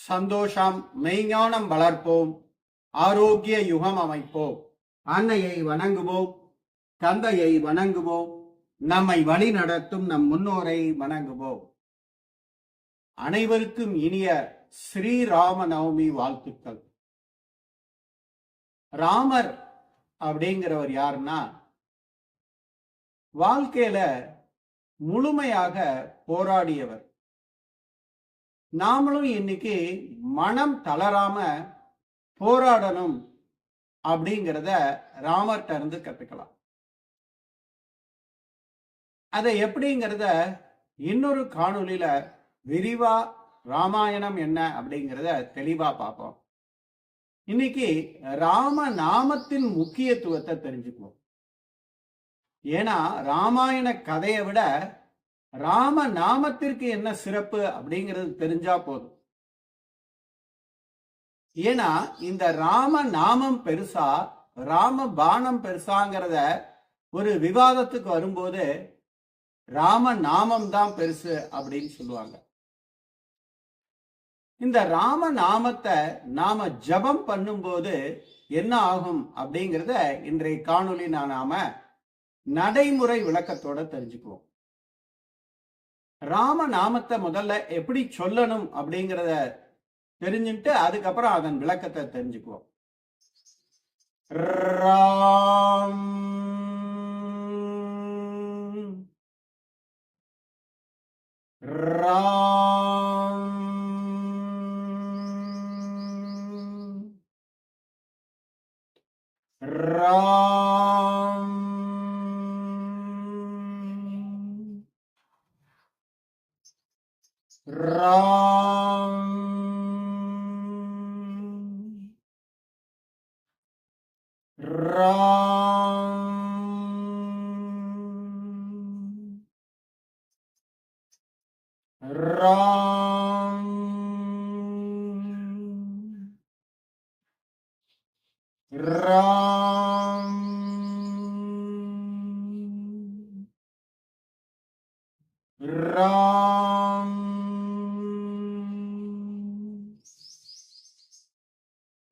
சந்தோஷம் மெய்ஞானம் வளர்ப்போம். ஆரோக்கிய யுகம் அமைப்போம். அன்னையை வணங்குவோம். தந்தையை வணங்குவோம். நம்மை வழி நடத்தும் நம் முன்னோரை வணங்குவோம். அனைவருக்கும் இனிய ஸ்ரீராம நவமி வாழ்த்துக்கள். ராமர் அப்படிங்கிறவர் யாருன்னா வாழ்க்கையில முழுமையாக போராடியவர். நாமளும் இன்னைக்கு மனம் தளராம போராடணும் அப்படிங்கிறத ராமர்கிட்ட இருந்து கத்துக்கலாம். அதை எப்படிங்கிறத இன்னொரு காணொலியில விரிவா ராமாயணம் என்ன அப்படிங்கிறத தெளிவா பார்ப்போம். இன்னைக்கு ராம நாமத்தின் முக்கியத்துவத்தை தெரிஞ்சுக்குவோம். ஏன்னா ராமாயண கதையை விட ராம நாமத்திற்கு என்ன சிறப்பு அப்படிங்கிறது தெரிஞ்சா போதும். ஏன்னா இந்த ராம நாமம் பெருசா ராம பானம் பெருசாங்கிறத ஒரு விவாதத்துக்கு வரும்போது ராம நாமம் தான் பெருசு அப்படின்னு சொல்லுவாங்க. இந்த ராம நாமத்தை நாம ஜபம் பண்ணும்போது என்ன ஆகும் அப்படிங்கிறத இன்றைய காணொளி நாம நடைமுறை விளக்கத்தோட தெரிஞ்சுக்குவோம். ராம நாமத்தை முதல்ல எப்படி சொல்லணும் அப்படிங்கிறத தெரிஞ்சுட்டு அதுக்கப்புறம் அதன் விளக்கத்தை தெரிஞ்சுக்குவோம். ராம். ராம்.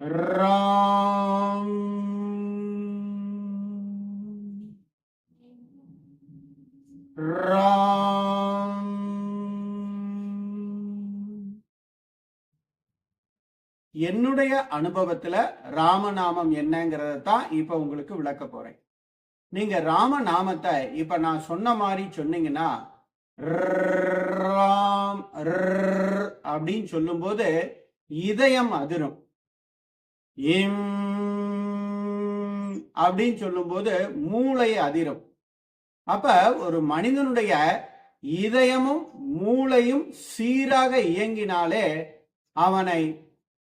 ராம். ராம். என்னுடைய அனுபவத்துல ராமநாமம் என்னங்கிறத தான் இப்ப உங்களுக்கு விளக்க போறேன். நீங்க ராமநாமத்தை இப்ப நான் சொன்ன மாதிரி சொன்னீங்கன்னா ராம் ர் அப்படின்னு சொல்லும்போது இதயம் அதிரும். இம் அப்படின்னு சொல்லும்போது மூளை அதிரும். அப்ப ஒரு மனிதனுடைய இதயமும் மூளையும் சீராக இயங்கினாலே அவனை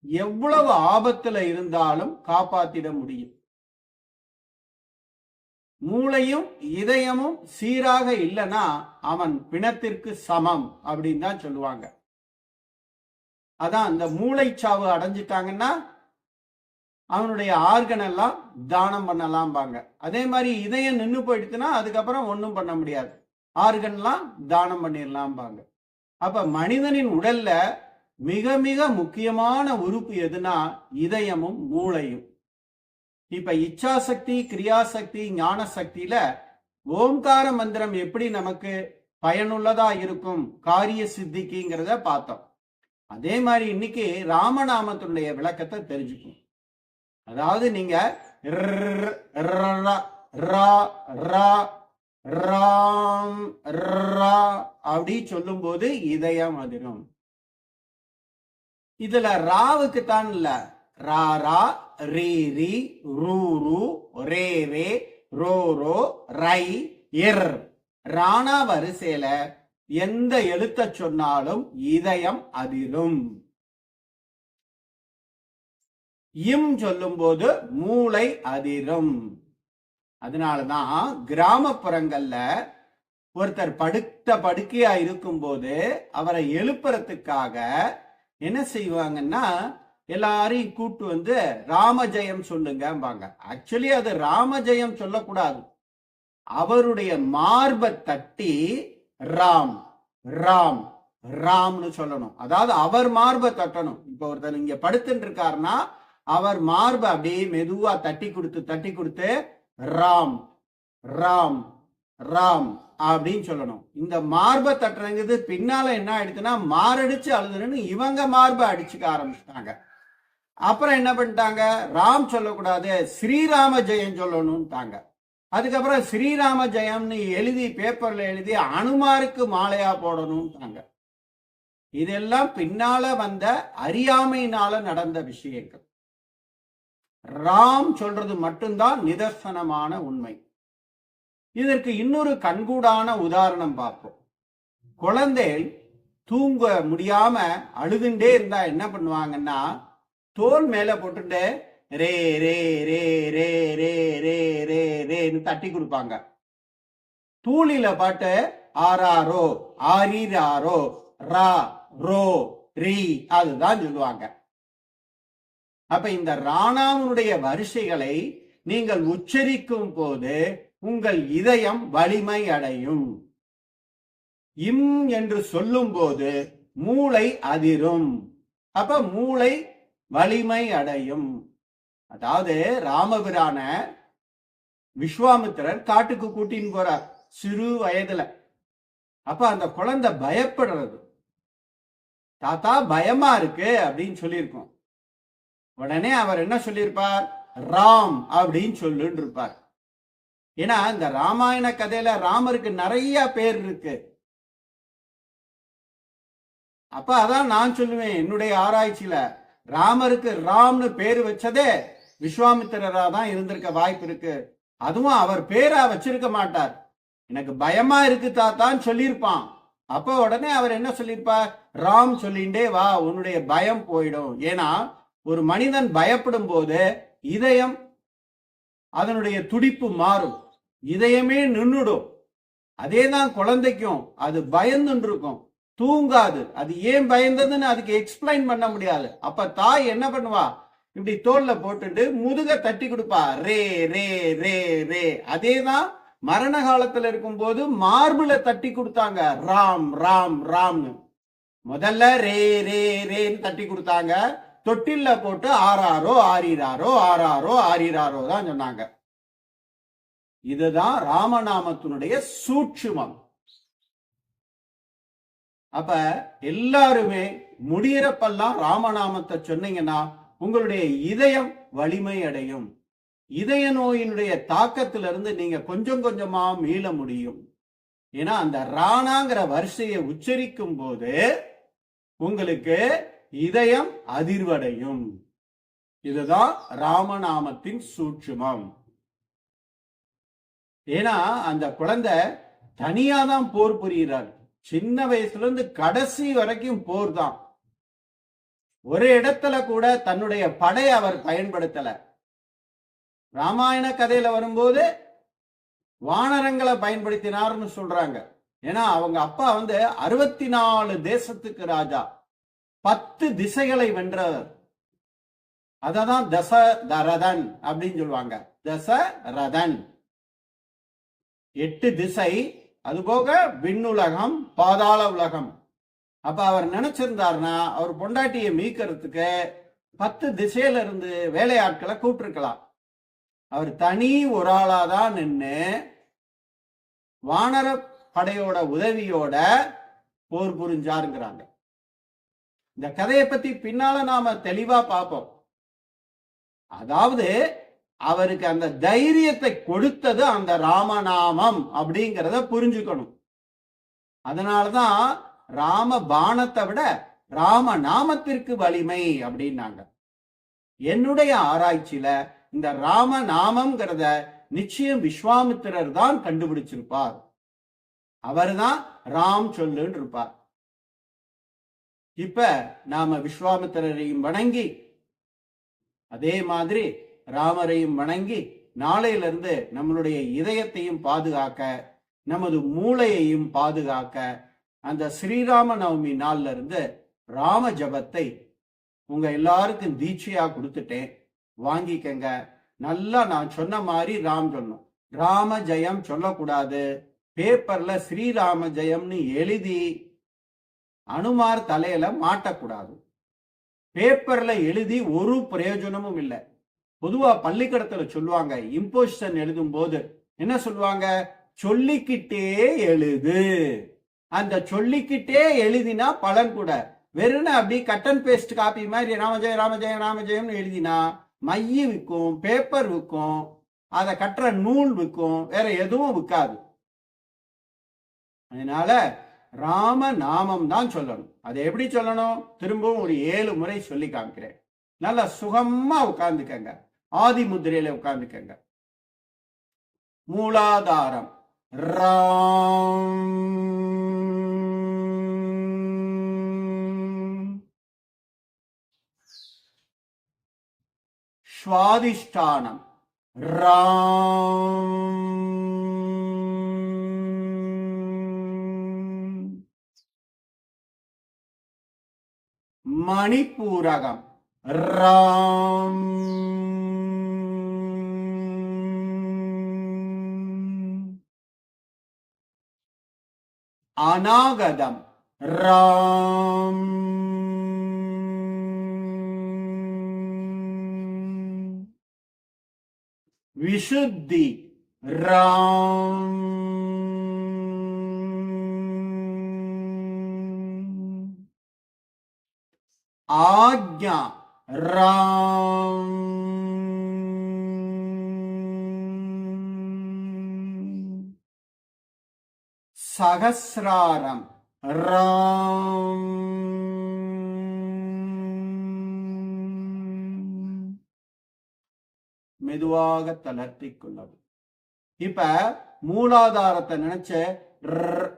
எவ்வளவு ஆபத்துல இருந்தாலும் காப்பாத்திட முடியும். மூளையும் இதயமும் சீராக இல்லைன்னா அவன் பிணத்திற்கு சமம் அப்படின்னு தான் சொல்லுவாங்க. அதான் அந்த மூளைச்சாவு அடைஞ்சிட்டாங்கன்னா அவனுடைய ஆர்கன் எல்லாம் தானம் பண்ணலாம்பாங்க. அதே மாதிரி இதயம் நின்று போயிடுச்சுன்னா அதுக்கப்புறம் ஒன்றும் பண்ண முடியாது. ஆர்கன்லாம் தானம் பண்ணிடலாம்பாங்க. அப்ப மனிதனின் உடல்ல மிக மிக முக்கியமான உறுப்பு எதுனா இதயமும் மூளையும். இப்ப இச்சாசக்தி கிரியாசக்தி ஞான சக்தியில ஓம்கார மந்திரம் எப்படி நமக்கு பயனுள்ளதா இருக்கும் காரிய சித்திக்குங்கிறத பார்த்தோம். அதே மாதிரி இன்னைக்கு ராமநாமத்தினுடைய விளக்கத்தை தெரிஞ்சுக்கணும் அதாவது நீங்க ர்ர், ரா, ராம் ரா அப்படி சொல்லும்போது இதயம் அதிரும் இதுல ராவுக்கு தான் இல்ல ரா ரா ரீ ரீ ரூ ரூ ரே ரே ரோ ரோ ரை இர் ராணா வரிசையில எந்த எழுத்த சொன்னாலும் இதயம் அதிரும் இம் சொல்லும்போது மூளை அதிரும். அதனாலதான் கிராமப்புறங்கள்ல ஒருத்தர் படுத்த படுக்கையா இருக்கும்போது அவரை எழுப்புறதுக்காக என்ன செய்வாங்கன்னா எல்லாரையும் கூட்டு வந்து ராமஜெயம் சொல்லுங்கம்பாங்க. ஆக்சுவலி அது ராமஜெயம் சொல்லக்கூடாது. அவருடைய மார்பை தட்டி ராம் ராம் ராம்னு சொல்லணும். அதாவது அவர் மார்பை தட்டணும். இப்ப ஒருத்தர் இங்க படுத்துட்டு இருக்காருன்னா அவர் மார்பை அப்படியே மெதுவா தட்டி கொடுத்து தட்டி கொடுத்து ராம் ராம் ராம் அப்படின்னு சொல்லணும். இந்த மார்பை தட்டுறங்கிறது பின்னால என்ன ஆயிடுச்சுன்னா மாரடிச்சு அழுதுன்னு இவங்க மார்பை அடிச்சுக்க ஆரம்பிச்சிட்டாங்க. அப்புறம் என்ன பண்ணிட்டாங்க? ராம் சொல்லக்கூடாது ஸ்ரீராம ஜெயம் சொல்லணும்ட்டாங்க. அதுக்கப்புறம் ஸ்ரீராம ஜெயம்னு எழுதி பேப்பர்ல எழுதி அனுமாருக்கு மாலையா போடணும்ட்டாங்க. இதெல்லாம் பின்னால வந்த அறியாமையினால நடந்த விஷயங்கள். ராம் சொல்றது மட்டும்தான் நிதர்சனமான உண்மை. இதற்கு இன்னொரு கண்கூடான உதாரணம் பார்ப்போம். குழந்தை தூங்க முடியாம அழுதுண்டே இருந்தா என்ன பண்ணுவாங்கன்னா தோல் மேல போட்டுட்டு ரே ரே ரே ரே ரே ரே ரே ரேன்னு தட்டி கொடுப்பாங்க. தூளில பாட்டு ஆராரோ ஆரீராரோ ரா ரோ ரீ அதுதான் சொல்லுவாங்க. அப்ப இந்த ராணாவுடைய வரிசைகளை நீங்கள் உச்சரிக்கும் போது உங்கள் இதயம் வலிமை அடையும் இம் என்று சொல்லும் போது மூளை அதிரும். அப்ப மூளை வலிமை அடையும் அதாவது ராமபிரான விஸ்வாமித்திரர் காட்டுக்கு கூட்டின்னு போறார் சிறு வயதுல. அப்ப அந்த குழந்தை பயப்படுறது. தாத்தா பயமா இருக்கு அப்படின்னு சொல்லியிருக்கோம். உடனே அவர் என்ன சொல்லியிருப்பார்? ராம் அப்படின்னு சொல்லுன்னு இருப்பார் ஏன்னா இந்த ராமாயண கதையில ராமருக்கு நிறைய பேர் இருக்கு. அப்ப அதான் நான் சொல்லுவேன் என்னுடைய ஆராய்ச்சியில. ராமருக்கு ராம்னு பேர் வச்சதே விஸ்வாமித்திரரா தான் இருந்திருக்க வாய்ப்பு இருக்கு. அதுவும் அவர் பேரா வச்சிருக்க மாட்டார். எனக்கு பயமா இருக்கு தாத்தான்னு சொல்லியிருப்பான். அப்ப உடனே அவர் என்ன சொல்லியிருப்பார்? ராம் சொல்லிண்டே வா உன்னுடைய பயம் போயிடும். ஏன்னா ஒரு மனிதன் பயப்படும் போது இதயம் அதனுடைய துடிப்பு மாறும். இதயமே நின்றுடும் அதே தான் குழந்தைக்கும் அது பயந்துன்னு இருக்கும் தூங்காது. அது ஏன் பயந்ததுன்னு அதுக்கு எக்ஸ்பிளைன் பண்ண முடியாது. அப்ப தாய் என்ன பண்ணுவா? இப்படி தோல்ல போட்டுட்டு முதுக தட்டி கொடுப்பா. ரே ரே ரே ரே. அதே தான் மரண காலத்துல இருக்கும்போது மார்புல தட்டி கொடுத்தாங்க. ராம் ராம் ராம்னு. முதல்ல ரே ரே ரேன்னு தட்டி கொடுத்தாங்க. தொட்டில்ல போட்டு ஆறாரோ ஆறிராரோ ஆறாரோ ஆறிராரோ தான் சொன்னாங்க. இதுதான் ராமநாமத்தினுடைய சூட்சுமம். அப்ப எல்லாருமே முடியிறப்பெல்லாம் ராமநாமத்தை சொன்னீங்கன்னா உங்களுடைய இதயம் வலிமை அடையும் இதய நோயினுடைய தாக்கத்திலிருந்து நீங்க கொஞ்சம் கொஞ்சமா மீள முடியும். ஏன்னா அந்த ராணாங்கிற வரிசையை உச்சரிக்கும் போது உங்களுக்கு இதயம் அதிர்வடையும். இதுதான் ராமநாமத்தின் சூட்சுமம். ஏன்னா அந்த குழந்தை தனியா தான் போர் புரிகிறார் சின்ன வயசுல இருந்து கடைசி வரைக்கும் போர் தான். ஒரு இடத்துல கூட தன்னுடைய படை அவர் பயன்படுத்தல. ராமாயண கதையில வரும்போது வானரங்களை பயன்படுத்தினார்னு சொல்றாங்க. ஏன்னா அவங்க அப்பா வந்து அறுபத்தி நாலு தேசத்துக்கு ராஜா. பத்து திசைகளை வென்றவர். அததான் தசரதன் அப்படின்னு சொல்லுவாங்க. தசரதன் எட்டு திசை. அதுபோக விண்ணுலகம் பாதாள உலகம். அப்ப அவர் நினைச்சிருந்தாருன்னா அவர் பொண்டாட்டியை மீக்கிறதுக்கு பத்து திசையில இருந்து வேலையாட்களை கூப்பிட்டுருக்கலாம். அவர் தனி ஒரு ஆளாதான் நின்று வானர படையோட உதவியோட போர் புரிஞ்சாருங்கிறாங்க. இந்த கதையை பத்தி பின்னால நாம தெளிவா பார்ப்போம். அதாவது அவருக்கு அந்த தைரியத்தை கொடுத்தது அந்த ராமநாமம் அப்படிங்கிறத புரிஞ்சுக்கணும். அதனாலதான் ராம பானத்தை விட ராம நாமத்திற்கு வலிமை அப்படின்னாங்க. என்னுடைய ஆராய்ச்சியில இந்த ராம நாமம்ங்கிறத நிச்சயம் விஸ்வாமித்திரர் தான் கண்டுபிடிச்சிருப்பார். அவர்தான் ராம் சொல்லுன்னு இருப்பார். இப்ப நாம விஸ்வாமித்திரரையும் வணங்கி அதே மாதிரி ராமரையும் வணங்கி நாளையிலிருந்து நம்மளுடைய இதயத்தையும் பாதுகாக்க நமது மூளையையும் பாதுகாக்க அந்த ஸ்ரீராம நவமி நாள்ல இருந்து ராம ஜபத்தை உங்க எல்லாருக்கும் தீட்சையா கொடுத்துட்டேன். வாங்கிக்கங்க. நல்லா நான் சொன்ன மாதிரி ராம் சொன்னோம். ராம ஜெயம் சொல்லக்கூடாது. பேப்பர்ல ஸ்ரீராம ஜெயம்னு எழுதி அனுமார் தலையில மாட்டக்கூடாது. பேப்பர்ல எழுதி ஒரு பிரயோஜனமும் இல்லை. பொதுவா பள்ளிக்கடத்துல சொல்லுவாங்க இம்போசிஷன் எழுதும் போது என்ன சொல்லுவாங்க? சொல்லிக்கிட்டே எழுது. அந்த சொல்லிக்கிட்டே எழுதினா பலன் கூட. வெறும் அப்படி கட் அண்ட் பேஸ்ட் காப்பி மாதிரி ராமஜெய ராமஜெய ராமஜெயம்னு எழுதினா மைய விற்கும் பேப்பர் விற்கும் அதை கட்டுற நூல் விற்கும் வேற எதுவும் விற்காது அதனால ராம நாமம் தான் சொல்லணும். அதை எப்படி சொல்லணும்? திரும்பவும் ஒரு ஏழு முறை சொல்லி காமிக்கிறேன். நல்லா சுகமா உட்கார்ந்துக்கங்க. ஆதி முதிரையில உட்கார்ந்துக்கங்க. மூலாதாரம். ராம். சுவாதிஷ்டானம். ராம். மணிப்பூரகம் ராம் அநாகதம் ராம் விசுத்தி ராம் ஆக்ஞா ராம். சகசிராரம். ராம். மெதுவாக தளர்த்திக் கொள்ளவும். இப்ப மூலாதாரத்தை நினைச்ச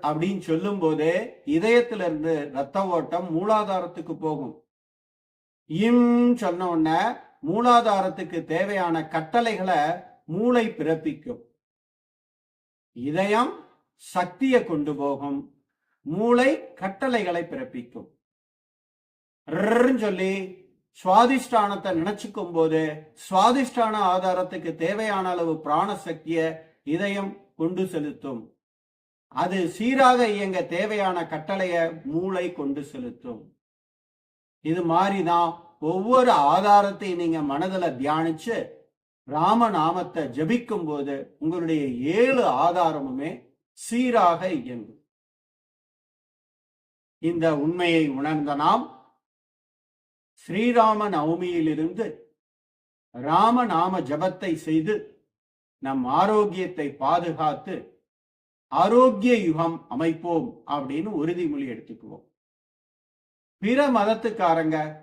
அப்படின்னு சொல்லும் போதே இதயத்துல இருந்து ரத்த ஓட்டம் மூலாதாரத்துக்கு போகும். இம் சொன்ன உடனே மூலாதாரத்துக்கு தேவையான கட்டளைகளை மூளை பிறப்பிக்கும். இதயம் சக்தியை கொண்டு போகும். மூளை கட்டளைகளை பிறப்பிக்கும். சொல்லி சுவாதிஷ்டானத்தை நினைச்சுக்கும் போது சுவாதிஷ்டான ஆதாரத்துக்கு தேவையான அளவு பிராண சக்திய இதயம் கொண்டு செலுத்தும். அது சீராக இயங்க தேவையான கட்டளைய மூளை கொண்டு செலுத்தும். இது மாதிரிதான் ஒவ்வொரு ஆதாரத்தையும் நீங்க மனதில் தியானிச்சு ராமநாமத்தை ஜபிக்கும் போது உங்களுடைய ஏழு ஆதாரமுமே சீராக இயங்கும். இந்த உண்மையை உணர்ந்த நாம் ஸ்ரீராம நவமியிலிருந்து ராமநாம ஜபத்தை செய்து நம் ஆரோக்கியத்தை பாதுகாத்து ஆரோக்கிய யுகம் அமைப்போம் அப்படின்னு உறுதிமொழி எடுத்துக்குவோம். பிற மதத்துக்காரங்க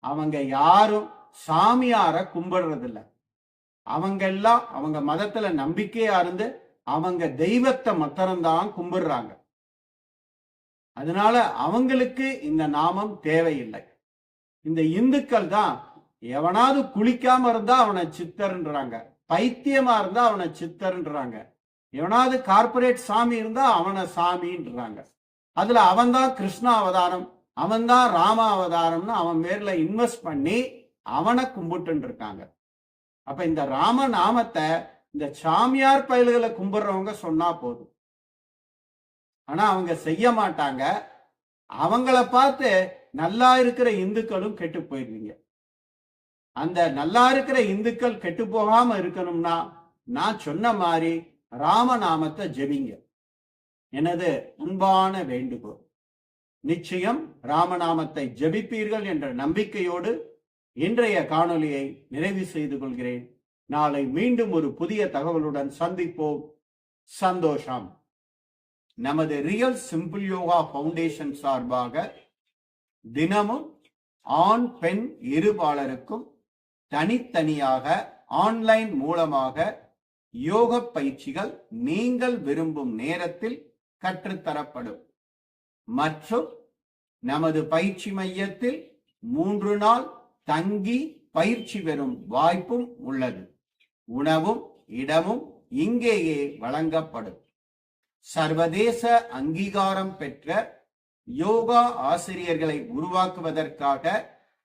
அவங்க யாரும் சாமியார கும்பிடுறதில்ல. அவங்க எல்லாம் அவங்க மதத்துல நம்பிக்கையா இருந்து அவங்க தெய்வத்தை மாத்திரம்தான் கும்பிடுறாங்க. அதனால அவங்களுக்கு இந்த நாமம் தேவையில்லை. இந்த இந்துக்கள் தான் எவனாவது குளிக்காம இருந்தா அவனை சித்தர்ன்றாங்க. பைத்தியமா இருந்தா அவனை சித்தர்ன்றாங்க. எவனாவது கார்ப்பரேட் சாமி இருந்தா அவனை சாமின்றாங்க. அதுல அவன் தான் கிருஷ்ணா அவதாரம் அவன் தான் ராம அவதாரம்னு அவன் பேர்ல இன்வெஸ்ட் பண்ணி அவனை கும்பிட்டு இருக்காங்க. அப்ப இந்த ராம நாமத்தை இந்த சாமியார் பயல்களை கும்பிடுறவங்க சொன்னா போதும். ஆனா அவங்க செய்ய மாட்டாங்க. அவங்கள பார்த்து நல்லா இருக்கிற இந்துக்களும் கெட்டு போயிடுவீங்க. அந்த நல்லா இருக்கிற இந்துக்கள் கெட்டு போகாம இருக்கணும்னா நான் சொன்ன மாதிரி ராமநாமத்தை ஜெபிங்க. எனது அன்பான வேண்டுகோள். நிச்சயம் ராமநாமத்தை ஜெபிப்பீர்கள் என்ற நம்பிக்கையோடு இன்றைய காணொலியை நிறைவு செய்து கொள்கிறேன். நாளை மீண்டும் ஒரு புதிய தகவலுடன் சந்திப்போம். சந்தோஷம். நமது ரியல் சிம்பிள் யோகா ஃபவுண்டேஷன் சார்பாக தினமும் ஆண் பெண் இருபாலருக்கும் தனித்தனியாக ஆன்லைன் மூலமாக யோக பயிற்சிகள் நீங்கள் விரும்பும் நேரத்தில் கற்றுத்தரப்படும். மற்றும் நமது பயிற்சி மையத்தில் மூன்று நாள் தங்கி பயிற்சி பெறும் வாய்ப்பும் உள்ளது. உணவும் இடமும் இங்கேயே வழங்கப்படும். சர்வதேச அங்கீகாரம் பெற்ற யோகா ஆசிரியர்களை உருவாக்குவதற்காக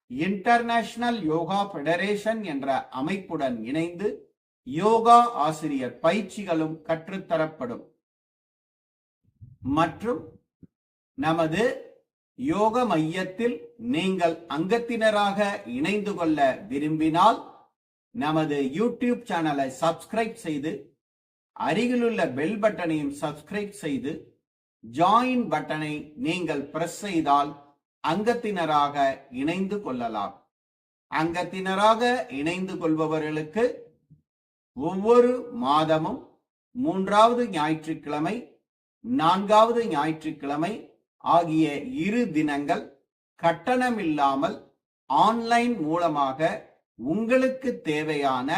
இன்டர்நேஷனல் யோகா ஃபெடரேஷன் என்ற அமைப்புடன் இணைந்து யோகா ஆசிரியர் பயிற்சிகளும் கற்றுத்தரப்படும். மற்றும் நமது யோக மையத்தில் நீங்கள் அங்கத்தினராக இணைந்து கொள்ள விரும்பினால் நமது யூடியூப் சேனலை சப்ஸ்கிரைப் செய்து அருகிலுள்ள பெல் பட்டனையும் சப்ஸ்கிரைப் செய்து ஜாயின் பட்டனை நீங்கள் பிரஸ் செய்தால் அங்கத்தினராக இணைந்து கொள்ளலாம். அங்கத்தினராக இணைந்து கொள்பவர்களுக்கு ஒவ்வொரு மாதமும் மூன்றாவது ஞாயிற்றுக்கிழமை நான்காவது ஞாயிற்றுக்கிழமை ஆகிய இரு தினங்கள் கட்டணமில்லாமல் ஆன்லைன் மூலமாக உங்களுக்கு தேவையான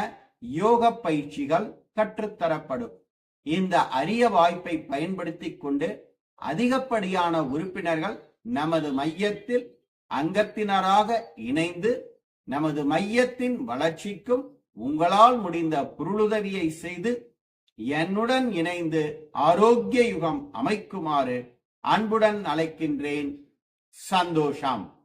யோக பயிற்சிகள் கற்றுத்தரப்படும். இந்த அரிய வாய்ப்பை பயன்படுத்தி கொண்டு அதிகப்படியான உறுப்பினர்கள் நமது மையத்தில் அங்கத்தினராக இணைந்து நமது மையத்தின் வளர்ச்சிக்கும் உங்களால் முடிந்த பொருளுதவியை செய்து என்னுடன் இணைந்து ஆரோக்கிய யுகம் அமைக்குமாறு அன்புடன் அழைக்கின்றேன் சந்தோஷம்.